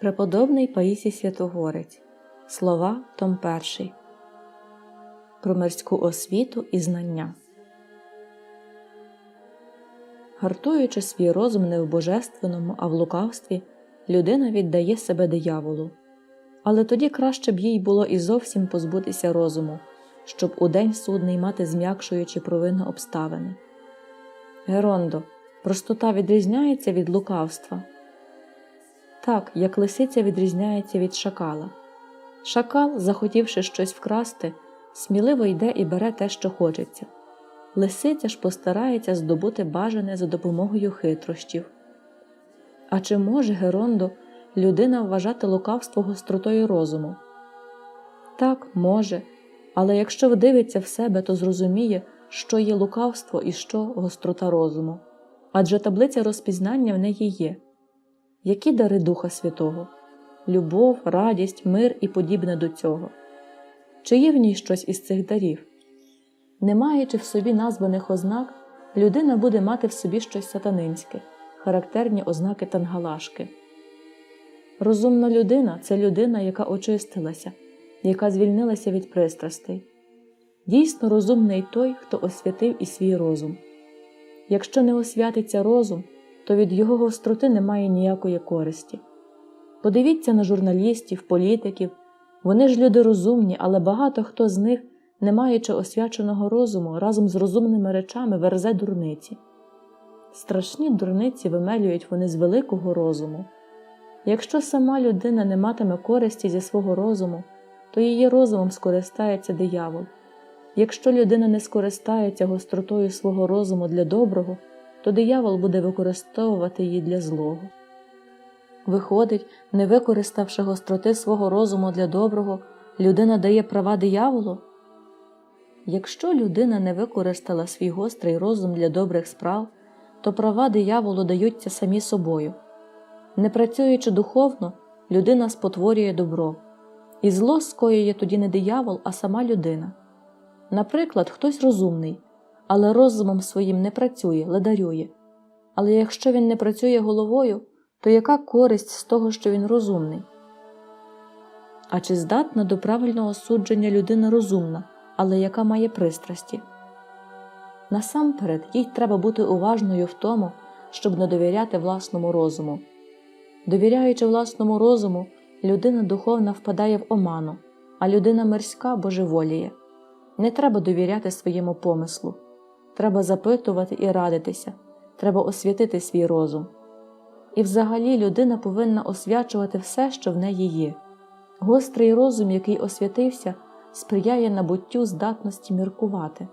Преподобний Паїсій Святогорець Слова Том 1 Про мирську освіту і знання. Гартуючи свій розум не в божественному, а в лукавстві, людина віддає себе дияволу. Але тоді краще б їй було і зовсім позбутися розуму, щоб у день судний мати зм'якшуючи провину обставини. Герондо, простота відрізняється від лукавства. Так, як лисиця відрізняється від шакала. Шакал, захотівши щось вкрасти, сміливо йде і бере те, що хочеться. Лисиця ж постарається здобути бажане за допомогою хитрощів. А чи може Герондо людина вважати лукавство гостротою розуму? Так, може, але якщо вдивиться в себе, то зрозуміє, що є лукавство і що гострота розуму. Адже таблиця розпізнання в неї є. Які дари Духа Святого? Любов, радість, мир і подібне до цього. Чи є в ній щось із цих дарів? Не маючи в собі названих ознак, людина буде мати в собі щось сатанинське, характерні ознаки тангалашки. Розумна людина це людина, яка очистилася, яка звільнилася від пристрастей. Дійсно розумний той, хто освятив і свій розум. Якщо не освятиться розум, то від його гостроти немає ніякої користі. Подивіться на журналістів, політиків, вони ж люди розумні, але багато хто з них, не маючи освяченого розуму, разом з розумними речами верзе дурниці. Страшні дурниці вимелюють вони з великого розуму. Якщо сама людина не матиме користі зі свого розуму, то її розумом скористається диявол. Якщо людина не скористається гостротою свого розуму для доброго, то диявол буде використовувати її для злого. Виходить, не використавши гостроти свого розуму для доброго, людина дає права дияволу? Якщо людина не використала свій гострий розум для добрих справ, то права дияволу даються самі собою. Не працюючи духовно, людина спотворює добро, і зло скоює тоді не диявол, а сама людина. Наприклад, хтось розумний, але розумом своїм не працює, ледарює. Але якщо він не працює головою, то яка користь з того, що він розумний? А чи здатна до правильного судження людина розумна, але яка має пристрасті? Насамперед, їй треба бути уважною в тому, щоб не довіряти власному розуму. Довіряючи власному розуму, людина духовна впадає в оману, а людина мирська божеволіє. Не треба довіряти своєму помислу, треба запитувати і радитися, треба освятити свій розум. І взагалі людина повинна освячувати все, що в неї є. Гострий розум, який освятився, сприяє набуттю здатності міркувати.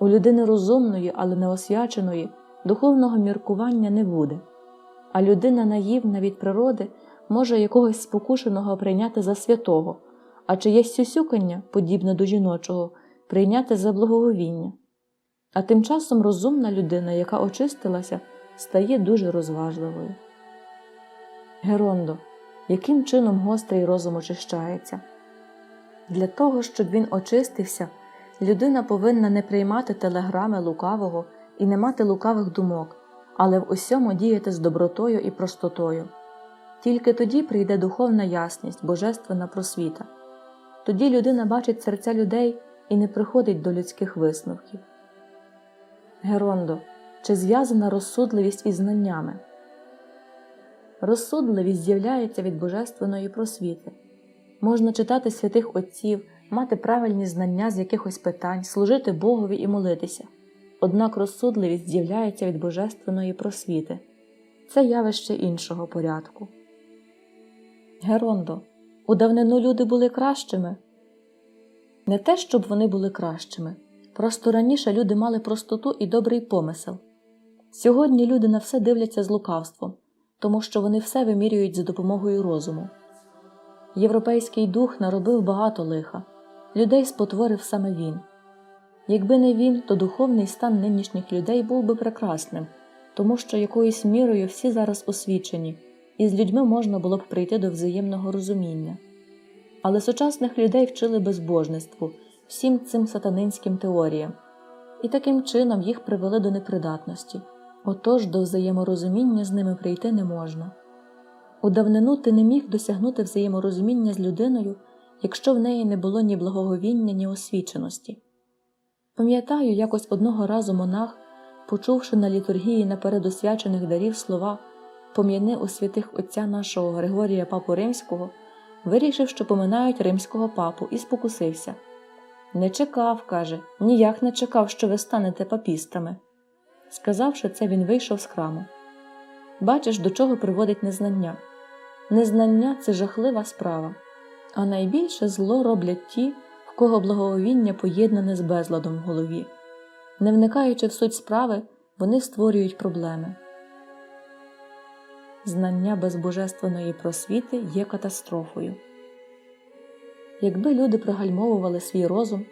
У людини розумної, але не освяченої, духовного міркування не буде, а людина наївна від природи може якогось спокушеного прийняти за святого, а чиєсь сюсюкання, подібне до жіночого, прийняти за благоговіння. А тим часом розумна людина, яка очистилася, стає дуже розважливою. Герондо, яким чином гострий розум очищається? Для того, щоб він очистився, людина повинна не приймати телеграми лукавого і не мати лукавих думок, але в усьому діяти з добротою і простотою. Тільки тоді прийде духовна ясність, божественна просвіта. Тоді людина бачить серця людей і не приходить до людських висновків. Герондо, чи зв'язана розсудливість із знаннями? Розсудливість з'являється від божественної просвіти. Можна читати святих отців, мати правильні знання з якихось питань, служити Богові і молитися. Однак розсудливість з'являється від божественної просвіти це явище іншого порядку. Герондо, у давнину люди були кращими. Не те, щоб вони були кращими, просто раніше люди мали простоту і добрий помисел. Сьогодні люди на все дивляться з лукавством, тому що вони все вимірюють за допомогою розуму. Європейський дух наробив багато лиха, людей спотворив саме він. Якби не він, то духовний стан нинішніх людей був би прекрасним, тому що якоюсь мірою всі зараз освічені, і з людьми можна було б прийти до взаємного розуміння. Але сучасних людей вчили безбожництву, всім цим сатанинським теоріям, і таким чином їх привели до непридатності, отож до взаєморозуміння з ними прийти не можна. У давнину ти не міг досягнути взаєморозуміння з людиною, якщо в неї не було ні благоговіння, ні освіченості. Пам'ятаю, якось одного разу монах, почувши на літургії наперед освячених дарів слова пом'яни у святих отця нашого Григорія Папу Римського, вирішив, що поминають римського папу, і спокусився. Не чекав, каже, ніяк не чекав, що ви станете папістами. Сказавши це, він вийшов з храму. Бачиш, до чого приводить незнання. Незнання це жахлива справа, а найбільше зло роблять ті, в кого благовіння поєднане з безладом в голові. Не вникаючи в суть справи, вони створюють проблеми. Знання без божественної просвіти є катастрофою. Якби люди пригальмовували свій розум,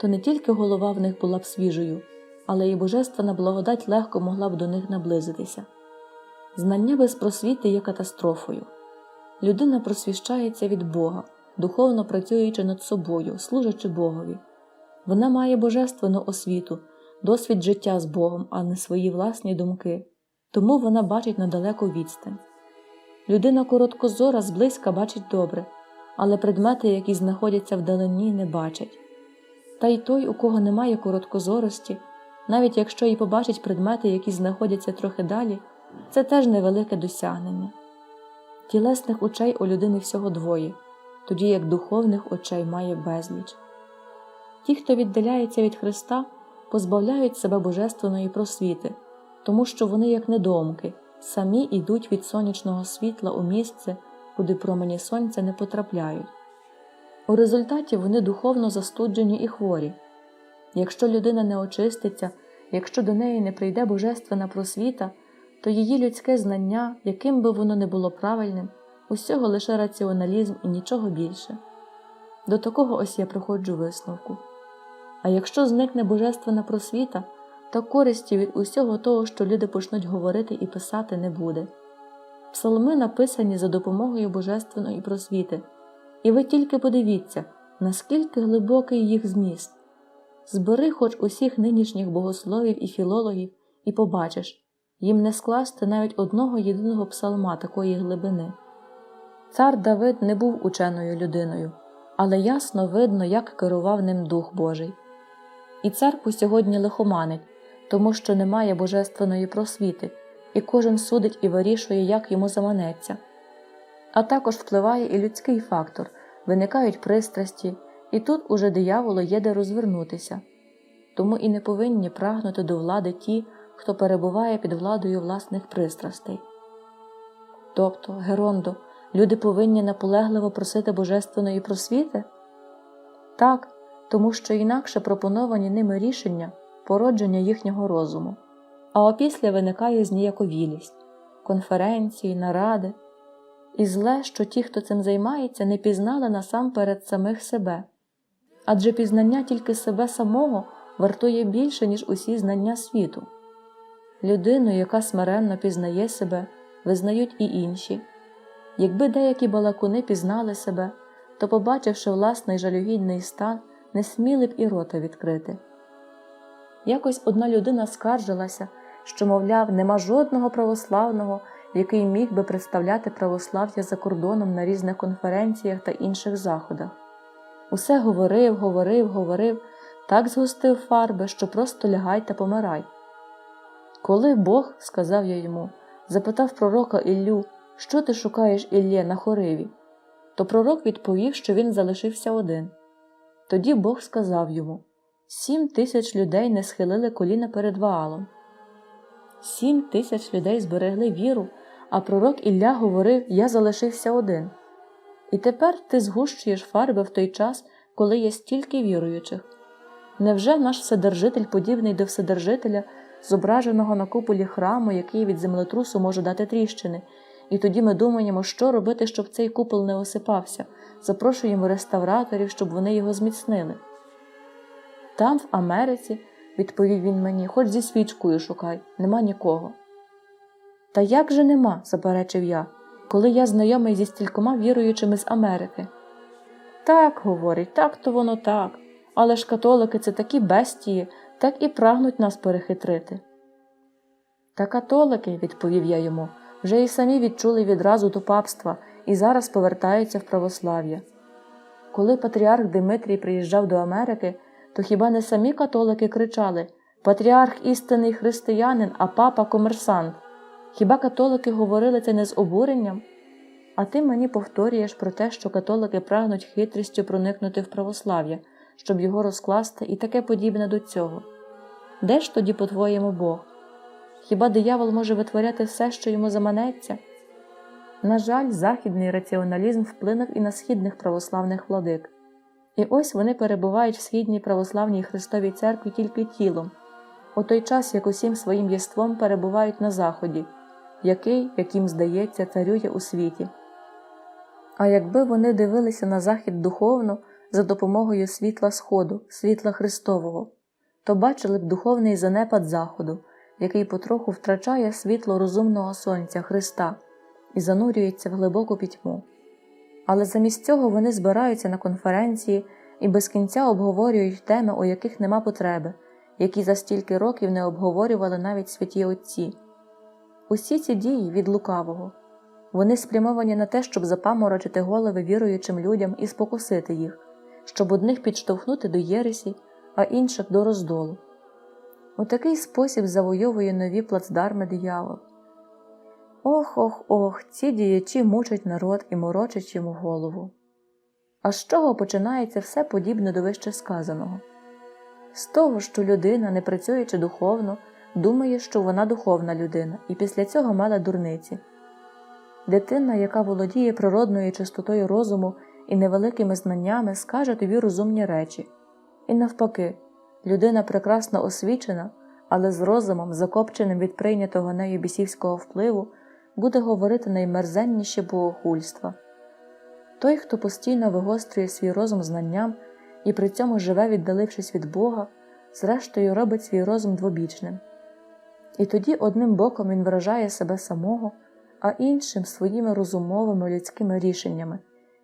то не тільки голова в них була б свіжою, але й божественна благодать легко могла б до них наблизитися. Знання без просвіти є катастрофою. Людина просвіщається від Бога, духовно працюючи над собою, служачи Богові. Вона має божественну освіту, досвід життя з Богом, а не свої власні думки, тому вона бачить на далеку відстань. Людина короткозора зблизька бачить добре, але предмети, які знаходяться вдалині, не бачать. Та й той, у кого немає короткозорості, навіть якщо і побачить предмети, які знаходяться трохи далі, це теж невелике досягнення. Тілесних очей у людини всього двоє, тоді як духовних очей має безліч. Ті, хто віддаляється від Христа, позбавляють себе божественної просвіти, тому що вони, як недомки, самі йдуть від сонячного світла у місце, куди промені сонця не потрапляють. У результаті вони духовно застуджені і хворі. Якщо людина не очиститься, якщо до неї не прийде божественна просвіта, то її людське знання, яким би воно не було правильним, усього лише раціоналізм і нічого більше. До такого ось я приходжу висновку. А якщо зникне божественна просвіта, то користі від усього того, що люди почнуть говорити і писати, не буде. Псалми написані за допомогою божественної просвіти, і ви тільки подивіться, наскільки глибокий їх зміст. Збери хоч усіх нинішніх богословів і філологів, і побачиш, їм не скласти навіть одного єдиного псалма такої глибини. Цар Давид не був ученою людиною, але ясно видно, як керував ним Дух Божий. І церкву сьогодні лихоманить, тому що немає божественної просвіти, і кожен судить і вирішує, як йому заманеться. А також впливає і людський фактор, виникають пристрасті, і тут уже дияволу є де розвернутися. Тому і не повинні прагнути до влади ті, хто перебуває під владою власних пристрастей. Тобто, Герондо, люди повинні наполегливо просити божественної просвіти? Так, тому що інакше пропоновані ними рішення породження їхнього розуму, а опісля виникає зніяковілість, конференції, наради, і зле, що ті, хто цим займається, не пізнали насамперед самих себе, адже пізнання тільки себе самого вартує більше, ніж усі знання світу. Людину, яка смиренно пізнає себе, визнають і інші. Якби деякі балакуни пізнали себе, то, побачивши власний жалюгідний стан, не сміли б і рота відкрити. Якось одна людина скаржилася, що, мовляв, нема жодного православного, який міг би представляти православ'я за кордоном на різних конференціях та інших заходах. Усе говорив, говорив, говорив, так згустив фарби, що просто лягай та помирай. Коли Бог, сказав я йому, запитав пророка Іллю, що ти шукаєш Іллє на хориві, то пророк відповів, що він залишився один. Тоді Бог сказав йому Сім тисяч людей не схилили коліна перед Ваалом. Сім тисяч людей зберегли віру, а пророк Ілля говорив Я залишився один. І тепер ти згущуєш фарби в той час, коли є стільки віруючих. Невже наш Вседержитель подібний до Вседержителя, зображеного на куполі храму, який від землетрусу може дати тріщини, і тоді ми думаємо, що робити, щоб цей купол не осипався, запрошуємо реставраторів, щоб вони його зміцнили. Там, в Америці, відповів він мені, хоч зі свічкою шукай, нема нікого. Та як же нема, заперечив я, коли я знайомий зі стількома віруючими з Америки. Так, говорить, так то воно так, але ж католики це такі бестії, так і прагнуть нас перехитрити. Та католики, відповів я йому, вже й самі відчули відразу до папства і зараз повертаються в православ'я. Коли патріарх Димитрій приїжджав до Америки, то хіба не самі католики кричали Патріарх істинний християнин, а папа комерсант? Хіба католики говорили це не з обуренням? А ти мені повторюєш про те, що католики прагнуть хитрістю проникнути в православ'я, щоб його розкласти і таке подібне до цього. Де ж тоді, по-твоєму, Бог? Хіба диявол може витворяти все, що йому заманеться? На жаль, західний раціоналізм вплинув і на східних православних владик. І ось вони перебувають в східній православній Христовій церкві тільки тілом, у той час як усім своїм єством перебувають на Заході, який, як їм здається, царює у світі. А якби вони дивилися на Захід духовно за допомогою світла Сходу, світла Христового, то бачили б духовний занепад Заходу, який потроху втрачає світло розумного Сонця Христа і занурюється в глибоку пітьму. Але замість цього вони збираються на конференції і без кінця обговорюють теми, у яких нема потреби, які за стільки років не обговорювали навіть святі отці. Усі ці дії від лукавого. Вони спрямовані на те, щоб запаморочити голови віруючим людям і спокусити їх, щоб одних підштовхнути до єресі, а інших до роздолу. У такий спосіб завойовує нові плацдарми диявол. Ох ох ох, ці діячі мучать народ і морочать йому голову. А з чого починається все подібне до вище сказаного? З того, що людина, не працюючи духовно, думає, що вона духовна людина, і після цього мала дурниці. Дитина, яка володіє природною чистотою розуму і невеликими знаннями, скаже тобі розумні речі. І навпаки, людина прекрасно освічена, але з розумом, закопченим від прийнятого нею бісівського впливу, буде говорити наймерзенніші богохульства. Той, хто постійно вигострює свій розум знанням і при цьому живе, віддалившись від Бога, зрештою робить свій розум двобічним. І тоді одним боком він вражає себе самого, а іншим своїми розумовими людськими рішеннями,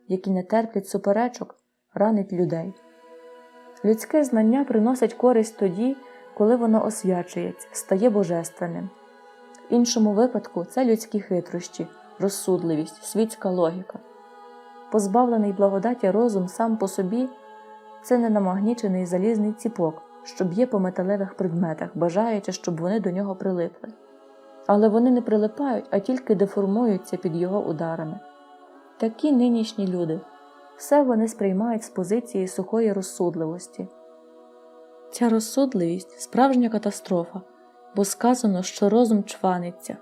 які не терплять суперечок, ранить людей. Людське знання приносить користь тоді, коли воно освячується, стає божественним. Іншому випадку це людські хитрощі, розсудливість, світська логіка. Позбавлений благодаті розум сам по собі це не намагнічений залізний ціпок, що б'є по металевих предметах, бажаючи, щоб вони до нього прилипли. Але вони не прилипають, а тільки деформуються під його ударами. Такі нинішні люди все вони сприймають з позиції сухої розсудливості. Ця розсудливість справжня катастрофа, бо сказано, що розум чваниться.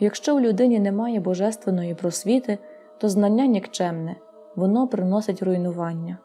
Якщо в людині немає божественної просвіти, то знання нікчемне, воно приносить руйнування.